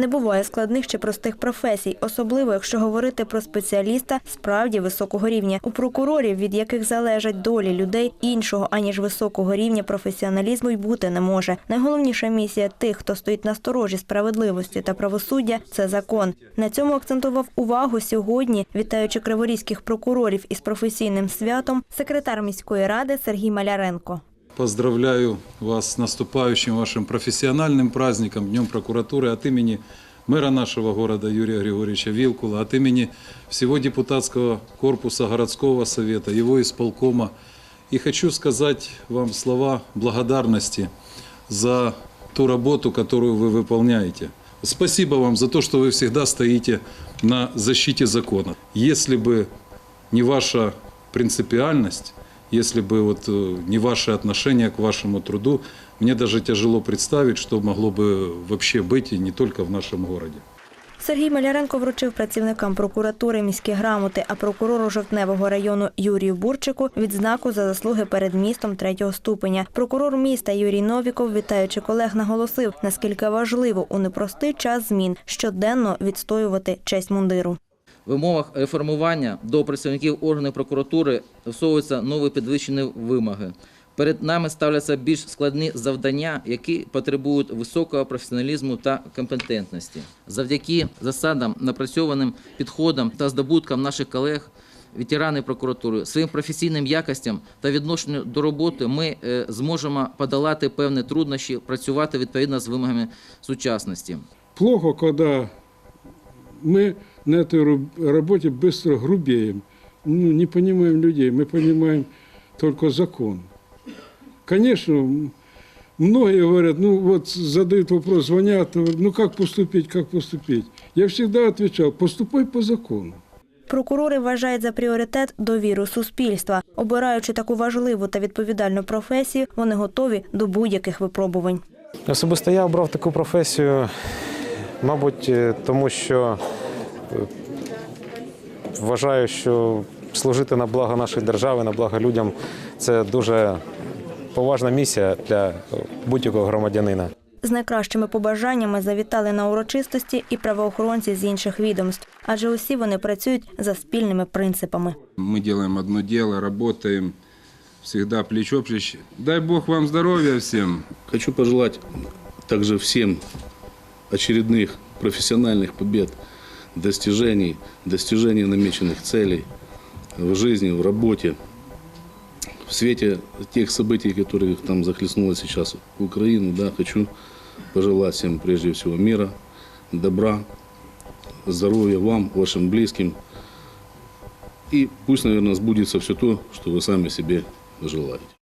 Не буває складних чи простих професій, особливо якщо говорити про спеціаліста справді високого рівня. У прокурорів, від яких залежать долі людей, іншого аніж високого рівня професіоналізму й бути не може. Найголовніша місія тих, хто стоїть на сторожі справедливості та правосуддя це закон. На цьому акцентував увагу сьогодні, вітаючи криворізьких прокурорів із професійним святом, секретар міської ради Сергій Маляренко. Поздравляю вас с наступающим вашим профессиональным праздником, Днем прокуратуры от имени мэра нашего города Юрия Григорьевича Вилкула, от имени всего депутатского корпуса городского совета, его исполкома. И хочу сказать вам слова благодарности за ту работу, которую вы выполняете. Спасибо вам за то, что вы всегда стоите на защите закона. Если бы не ваша принципиальность, если бы вот э, не ваше отношение к вашему труду, мне даже тяжело представить, что могло бы вообще быть и не только в нашем городе. Сергій Маляренко вручив працівникам прокуратури міські грамоти, а прокурору Жовтневого району Юрію Бурчику відзнаку за заслуги перед містом третього ступеня. Прокурор міста Юрій Новіков, вітаючи колег, наголосив, наскільки важливо у непростий час змін щоденно відстоювати честь мундиру. В умовах реформування до працівників органів прокуратури всовуються нові підвищені вимоги. Перед нами ставляться більш складні завдання, які потребують високого професіоналізму та компетентності. Завдяки засадам, напрацьованим підходам та здобуткам наших колег, ветерани прокуратури, своїм професійним якостям та відношенню до роботи ми е, зможемо подолати певні труднощі, працювати відповідно з вимогами сучасності. плохо, когда мы на этой ру- работе быстро грубеем, ну, не понимаем людей, мы понимаем только закон. Конечно, м, многие говорят, ну вот задают вопрос, звонят, ну как поступить, как поступить. Я всегда отвечал, поступай по закону. Прокурори вважають за пріоритет довіру суспільства. Обираючи таку важливу та відповідальну професію, вони готові до будь-яких випробувань. Особисто я обрав таку професію, мабуть, е, тому що е, вважаю, що служити на благо нашої держави, на благо людям це дуже поважна місія для е, будь-якого громадянина. З найкращими побажаннями завітали на урочистості і правоохоронці з інших відомств, адже усі вони працюють за спільними принципами. Мы делаем одно дело, работаем всегда плечо-плечо. Дай Бог вам здоровья всем. Хочу пожелать также всем очередных профессиональных побед, Достижений, достижений намеченных целей в жизни, в работе. В свете тех событий, которые там захлестнуло сейчас Украину, да, хочу пожелать всем прежде всего мира, добра, здоровья вам, вашим близким. И пусть, наверное, сбудется все то, что вы сами себе желаете.